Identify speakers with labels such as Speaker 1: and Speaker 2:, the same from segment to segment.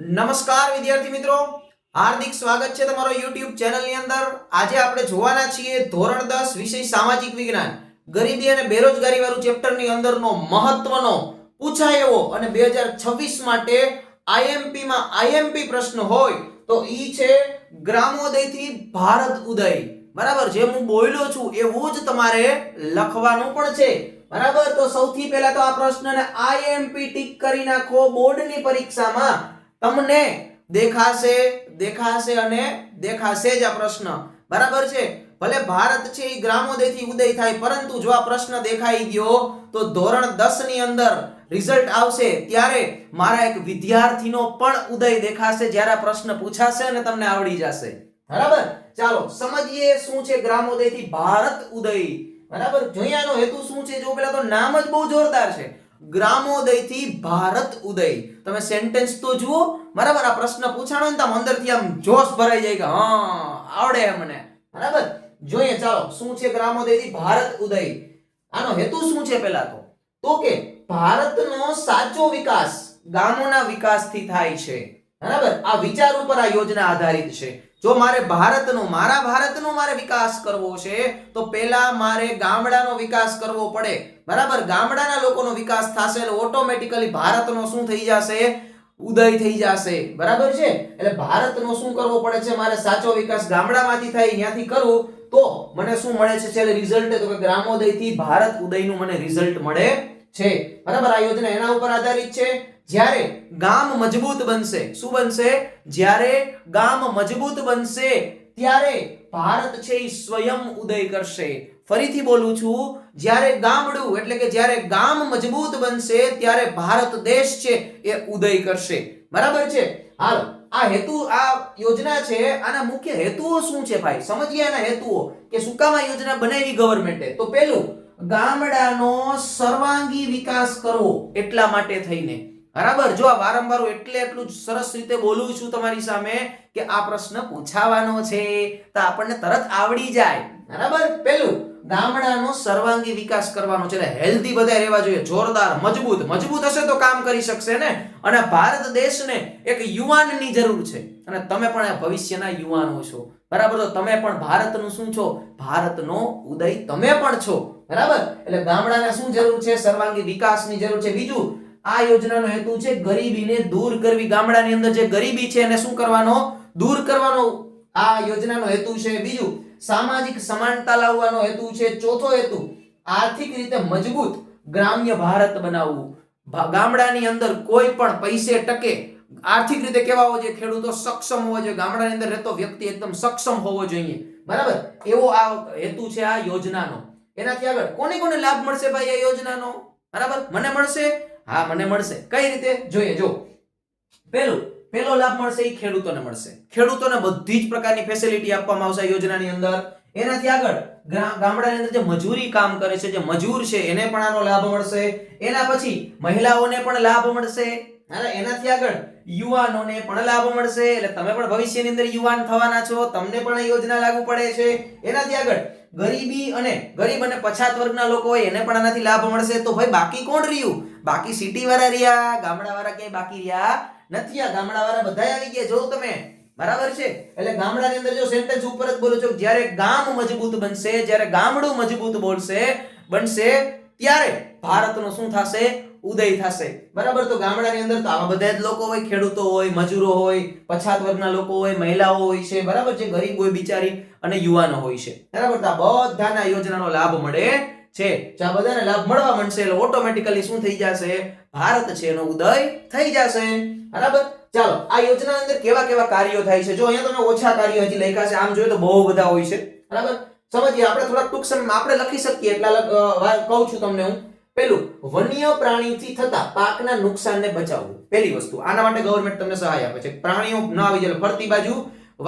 Speaker 1: નમસ્કાર વિદ્યાર્થી મિત્રો. હાર્દિક સ્વાગત છે તમારો YouTube ચેનલની અંદર. આજે આપણે જોવાના છીએ ધોરણ 10 વિષય સામાજિક વિજ્ઞાન. ગરીબી અને બેરોજગારી વાળું ચેપ્ટરની અંદરનો મહત્વનો પૂછાય એવો અને 2026 માટે IMP માં IMP પ્રશ્ન હોય તો ઈ છે ગ્રામોદયથી ભારત ઉદય. બરાબર? જે હું બોલ્યો છું એવું જ તમારે લખવાનું પણ છે. બરાબર? તો સૌથી પહેલા તો આ પ્રશ્નને IMP ટીક કરી નાખો બોર્ડની પરીક્ષામાં. તમને દેખાશે દેખાશે અને દેખાશે જ આ પ્રશ્ન. બરાબર છે? ભલે ભારત છે એ ગ્રામોદયથી ઉદય થાય, પરંતુ જો આ પ્રશ્ન દેખાઈ ગયો, તો ધોરણ 10 ની અંદર રિઝલ્ટ આવશે. ત્યારે મારા એક વિદ્યાર્થીનો પણ ઉદય દેખાશે જ્યારે આ પ્રશ્ન પૂછાશે અને તમને આવડી જશે. બરાબર? ચાલો, સમજીએ શું છે ગ્રામોદયથી ભારત ઉદય. બરાબર? જોઈએ આનો હેતુ શું છે? જો પેલા તો નામ જ બહુ જોરદાર છે. ગ્રામોદયથી ભારત ઉદય. તમે સેન્ટેન્સ તો જુઓ, બરાબર? આ પ્રશ્ન પૂછાણો ને તમે અંદરથી આમ જોશ ભરાઈ જાય કે, હા, આવડે મને બરાબર? જોઈએ, ચાલો, શું છે ગ્રામોદયથી ભારત ઉદય? આનો હેતુ શું છે પહેલા તો? તો કે ભારતનો સાચો વિકાસ ગામોના વિકાસથી થાય છે. બરાબર? આ વિચાર ઉપર આ યોજના આધારિત છે. જો મારે ભારતનો, મારા ભારતનો મારે વિકાસ કરવો છે, તો પહેલા મારે ગામડાનો વિકાસ કરવો પડે. બરાબર? ગામડાના લોકોનો વિકાસ થશે એટલે ઓટોમેટિકલી ભારતનો શું થઈ જશે? ઉદય થઈ જશે. બરાબર છે? એટલે ભારતનો શું કરવો પડે છે? મારે સાચો વિકાસ ગામડામાંથી થાય, ત્યાંથી કરું, તો મને શું મળે છે? છેલ્લે રિઝલ્ટ તો કે ગ્રામોદયથી ભારત ઉદયનું મને રિઝલ્ટ મળે છે. બરાબર? આ યોજના એના ઉપર આધારિત છે. જ્યારે ગામ મજબૂત બનશે, શું બનશે? જ્યારે ગામ મજબૂત બનશે, ત્યારે ભારત છે એ સ્વયં ઉદય કરશે. ફરીથી બોલું છું, જ્યારે ગામડું, એટલે કે જ્યારે ગામ મજબૂત બનશે, ત્યારે ભારત દેશ છે એ ઉદય કરશે. બરાબર છે? હાલો, આ હેતુ, આ યોજના છે, આના મુખ્ય હેતુઓ શું છે ભાઈ? સમજીએ આના હેતુઓ, કે શું કામ આ યોજના બનાવી ગવર્મેન્ટે તો પેલું, ગામડાનો સર્વાંગી વિકાસ કરવો, એટલા માટે થઈને. બરાબર? જો આ વારંવાર એટલે એટલું સરસ રીતે બોલું છું તમારી સામે કે આ પ્રશ્ન પૂછાવાનો છે, તો આપણને તરત આવડી જાય. બરાબર? પેલું, ગામડાનો સર્વાંગી વિકાસ કરવાનો છે. હેલ્ધી બધા રહેવા જોઈએ. જોરદાર, મજબૂત. મજબૂત હશે તો કામ કરી શકશે, ને? અને ભારત દેશને એક યુવાનની જરૂર છે. અને તમે પણ ભવિષ્યના યુવાનો છો. બરાબર? તો તમે પણ ભારતનું શું છો? ભારતનો ઉદય તમે પણ છો. બરાબર? એટલે ગામડાને શું જરૂર છે? સર્વાંગી વિકાસની જરૂર છે. બીજું આ યોજનાનો હેતુ છે ગરીબીને દૂર કરવી. ગામડાની અંદર જે ગરીબી છે એને શું કરવાનો? દૂર કરવાનો. આ યોજનાનો હેતુ છે. બીજું, સામાજિક સમાનતા લાવવાનો હેતુ છે. ચોથો હેતુ, આર્થિક રીતે મજબૂત ગ્રામ્ય ભારત બનાવવું. ગામડાની અંદર કોઈ પણ પૈસે ટકે, આર્થિક રીતે કેવા હોવો જોઈએ? ખેડૂતો સક્ષમ હોવો જોઈએ. ગામડાની અંદર રહેતો વ્યક્તિ એકદમ સક્ષમ હોવો જોઈએ. બરાબર? એવો આ હેતુ છે આ યોજનાનો. એનાથી આગળ કોને કોને લાભ મળશે ભાઈ આ યોજનાનો? બરાબર? મને મળશે? હા, મને મળશે. કઈ રીતે? જોઈએ, જો. પેલું પેલો લાભ મળશે એ ખેડૂતોને મળશે. ખેડૂતોને બધી જ પ્રકારની ફેસિલિટી આપવામાં આવશે યોજનાની અંદર. એનાથી આગળ ગામડાની અંદર જે મજૂરી કામ કરે છે, જે મજૂર છે, એને પણ આનો લાભ મળશે. એના પછી મહિલાઓને પણ લાભ મળશે. એનાથી આગળ યુવાનોને પણ લાભ મળશે. એટલે તમે પણ ભવિષ્યની અંદર યુવાન થવાના છો, તમને પણ યોજના લાગુ પડે છે. એનાથી આગળ ગરીબી અને ગરીબ અને પછાત વર્ગના લોકો હોય, એને પણ આનાથી લાભ મળશે. તો ભાઈ, બાકી કોણ રહ્યું? બાકી સિટી વાળા રહ્યા, ગામડા વાળા ક્યાંય બાકી રહ્યા નથી. આ ગામડા વાળા બધા આવી ગયા. જો તમે. બરાબર છે? એટલે ગામડાની અંદર જો સેન્ટેન્સ ઉપર જ બોલો છો, જ્યારે ગામ મજબૂત બનશે, જ્યારે ગામડું મજબૂત બોલશે, બનશે, ત્યારે ભારતનો શું થશે? ઉદય થશે. બરાબર? તો ગામડાની અંદર તો આવા બધા જ લોકો હોય, ખેડૂતો હોય, મજૂરો હોય, પછાત વર્ગના લોકો હોય, મહિલાઓ હોય છે. બરાબર છે? ગરીબ હોય બિચારી અને યુવાનો હોય છે. બરાબર? તો આ બધાના યોજનાનો લાભ મળે છે જો આ બધાને લાભ મળવા માંડશે એટલે ઓટોમેટિકલી શું થઈ જશે? ભારત છે એનો ઉદય થઈ જશે. બરાબર? ચાલો, આ યોજના અંદર કેવા કેવા કાર્યો થાય છે? જો અહીંયા તમે ઓછા કાર્યો હજી લખ્યા છે, આમ જોઈએ તો બહુ બધા હોય છે. બરાબર? સમજીએ, આપણે થોડા ટૂંક સમયમાં આપણે લખી શકીએ એટલા કહું છું તમને હું. પેલું વન્ય પ્રાણીથી થતા પાકના નુકસાનને બચાવવું. પહેલી વસ્તુ, આના માટે ગવર્મેન્ટ તમને સહાય આપે છે. પ્રાણીઓ ન આવી જાય ફરતી બાજુ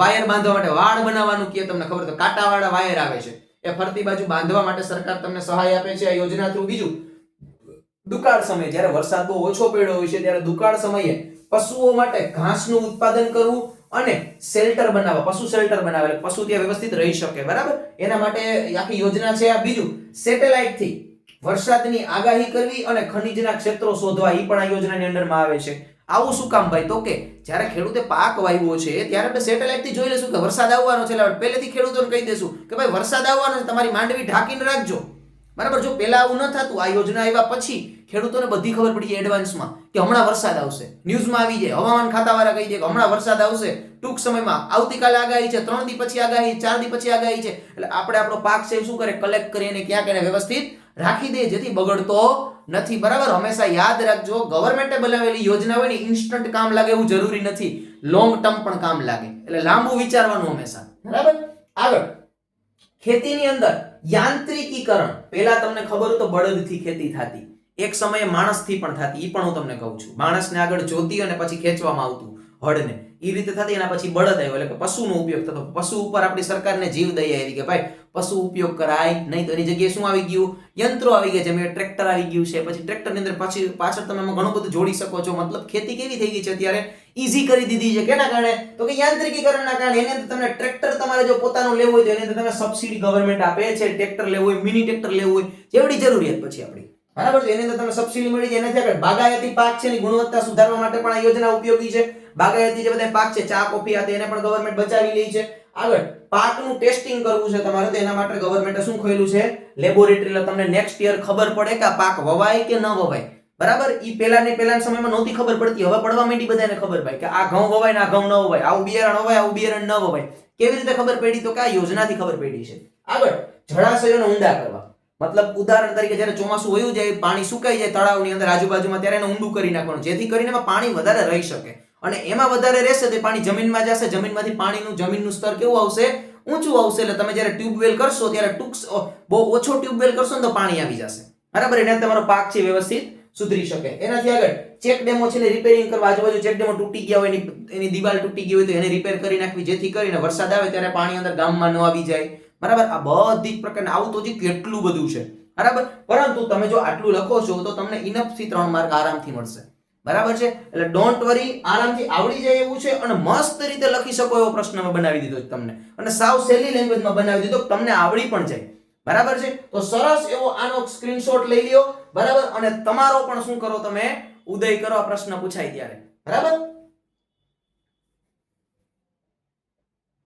Speaker 1: વાયર બાંધવા માટે વાડ બનાવવાનું કે તમને ખબર તો કાંટાવાળા વાયર આવે છે. એ ફરતી બાજુ બાંધવા માટે સરકાર તમને સહાય આપે છે આ યોજના થ્રુ. બીજું, દુકાળ સમયે જ્યારે વરસાદ બહુ ઓછો પડ્યો હોય છે ત્યારે દુકાળ સમયે પશુઓ માટે ઘાસનું ઉત્પાદન કરવું અને શેલ્ટર બનાવવા, પશુ શેલ્ટર બનાવે પશુ ત્યાં વ્યવસ્થિત રહી શકે, બરાબર? એના માટે આખી યોજના છે આ. બીજું સેટેલાઇટથી વરસાદની આગાહી કરવી અને ખનિજના ક્ષેત્રો શોધવા એ પણ આ યોજનાની અંડરમાં આવે છે. આવું શું કામ ભાઈ? તો કે જ્યારે ખેડૂતે પાક વાવ્યો છે, ત્યારે આપણે સેટેલાઇટથી જોઈ લઈશું કે વરસાદ આવવાનો છે. એટલે પહેલેથી ખેડૂતોને કહી દઈશું કે ભાઈ, વરસાદ આવવાનો છે, તમારી માંડવી ઢાંકીને રાખજો. બરાબર? જો પહેલાં આવું ન થતું, આ યોજના આવ્યા પછી ખેડૂતોને બધી ખબર પડી જાય એડવાન્સમાં કે હમણાં વરસાદ આવશે. ન્યૂઝમાં આવી જાય, હવામાન ખાતાવાળા કહી દે કે હમણાં વરસાદ આવશે. ટૂંક સમયમાં આવતીકાલે આગાહી છે, ત્રણ દી પછી આગાહી, ચાર દી પછી આગાહી છે. એટલે આપણે આપણો પાક છે શું કરે? કલેક્ટ કરીને ક્યાંક એને વ્યવસ્થિત રાખી દે, જેથી બગડતો નથી. બરાબર? હંમેશા યાદ રાખજો ગવર્મેન્ટે બનાવેલી યોજના હોય ને ઇન્સ્ટન્ટ કામ લાગે એવું જરૂરી નથી. લોંગ ટર્મ પણ કામ લાગે. એટલે લાંબુ વિચારવાનું હંમેશા. બરાબર? આગળ. ખેતીની અંદર યાંત્રિકીકરણ. પહેલા તમને ખબર તો બળદથી ખેતી થતી. એક સમયે માણસથી પણ થતી. એ પણ હું તમને કહું છું. માણસને આગળ જોતી અને પછી ખેંચવામાં આવતું હળને. એ રીતે થતી એના પછી બળદ આવ્યો. એટલે પશુનો ઉપયોગ થતો. પશુ ઉપર આપણી સરકારને જીવ દઈ આવી કે ભાઈ પશુ ઉપયોગ કરાય, નહીં તો એની જગ્યાએ શું આવી ગયું? યંત્રો આવી ગયા, જેમ કે ટ્રેક્ટર આવી ગયું છે. પછી ટ્રેક્ટરની અંદર પછી પાછળ તમે ઘણું બધું જોડી શકો છો. મતલબ ખેતી કેવી થઈ ગઈ છે અત્યારે? ઈઝી કરી દીધી છે. કેના કારણે? તો કે યાંત્રિકીકરણના કારણે. એની અંદર તમને ટ્રેક્ટર તમારે જો પોતાનું લેવું હોય તો એની અંદર તમે સબસિડી ગવર્મેન્ટ આપે છે. ટ્રેક્ટર લેવું હોય મિની ટ્રેક્ટર લેવું હોય, જેવડી જરૂરિયાત પછી આપણી. બરાબર છે? એની અંદર તમને સબસિડી મળી જાય. એનાથી આગળ બાગાયતી પાક છે એની ગુણવત્તા સુધારવા માટે પણ આ યોજના ઉપયોગી છે. બાગાયતી જે બધા પાક છે, ચા, કોફી આ એને પણ ગવર્મેન્ટ બચાવી લે છે. આગળ, પાકનું ટેસ્ટિંગ કરવું છે તમારે તો એના માટે ગવર્મેન્ટે શું ખોલ્યું છે? લેબોરેટરી તમને નેક્સ્ટ યર ખબર પડે કે આ પાક વવાય કે ન વવાય. બરાબર? ઈ પહેલા પહેલાના સમયમાં નહોતી ખબર પડતી. હવે પડવા માંડી બધાને ખબર ભાઈ કે આ ઘઉં વવાય ને આ ઘઉં ન વવાય. આવું બિયારણ વવાય, આવું બિયારણ ન વવાય. કેવી રીતે ખબર પડી? તો કે આ યોજનાથી ખબર પડી છે. આગળ, જળાશયોને ઊંડા કરવા. મતલબ ઉદાહરણ તરીકે જ્યારે ચોમાસું વયું જાય, પાણી સુકાઈ જાય તળાવની અંદર, આજુબાજુમાં ત્યારે એને ઊંડું કરી નાખવાનું, જેથી કરીને એમાં પાણી વધારે રહી શકે. અને એમાં વધારે રહેશે તે પાણી જમીનમાં જશે. જમીનમાંથી પાણીનું, જમીનનું સ્તર કેવું આવશે? ઊંચું આવશે. એટલે તમે જ્યારે ટ્યુબવેલ કરશો, ત્યારે ટૂંક બહુ ઓછો ટ્યુબવેલ કરશો ને તો પાણી આવી જશે. બરાબર? એને તમારો પાક છે વ્યવસ્થિત સુધરી શકે. એનાથી આગળ ચેક ડેમો છે રિપેરિંગ કરવા આજુબાજુ ચેક ડેમો તૂટી ગયા હોય એની એની દિવાલ તૂટી ગઈ હોય તો એને રિપેર કરી નાખવી. જેથી કરીને વરસાદ આવે ત્યારે પાણી અંદર ગામમાં ન આવી જાય. બરાબર? આ બધી પ્રકારના, આવું તો હજી કેટલું બધું છે. બરાબર? પરંતુ તમે જો આટલું લખો છો તો તમને ઇનફથી ત્રણ માર્ક આરામથી મળશે. બરાબર છે? એટલે ડોન્ટ વરી આરામથી આવડી જાય એવું છે અને મસ્ત રીતે લખી શકો એવો પ્રશ્ન મેં બનાવી દીધો છે તમને. અને સાવ સહેલી લેંગ્વેજમાં બનાવી દીધો તમને આવડી પણ જાય. બરાબર છે? તો સરસ એવો આનો સ્ક્રીનશોટ લઈ લ્યો. બરાબર? અને તમારો પણ શું કરો તમે? ઉદય કરો આ પ્રશ્ન પૂછાય ત્યારે. બરાબર?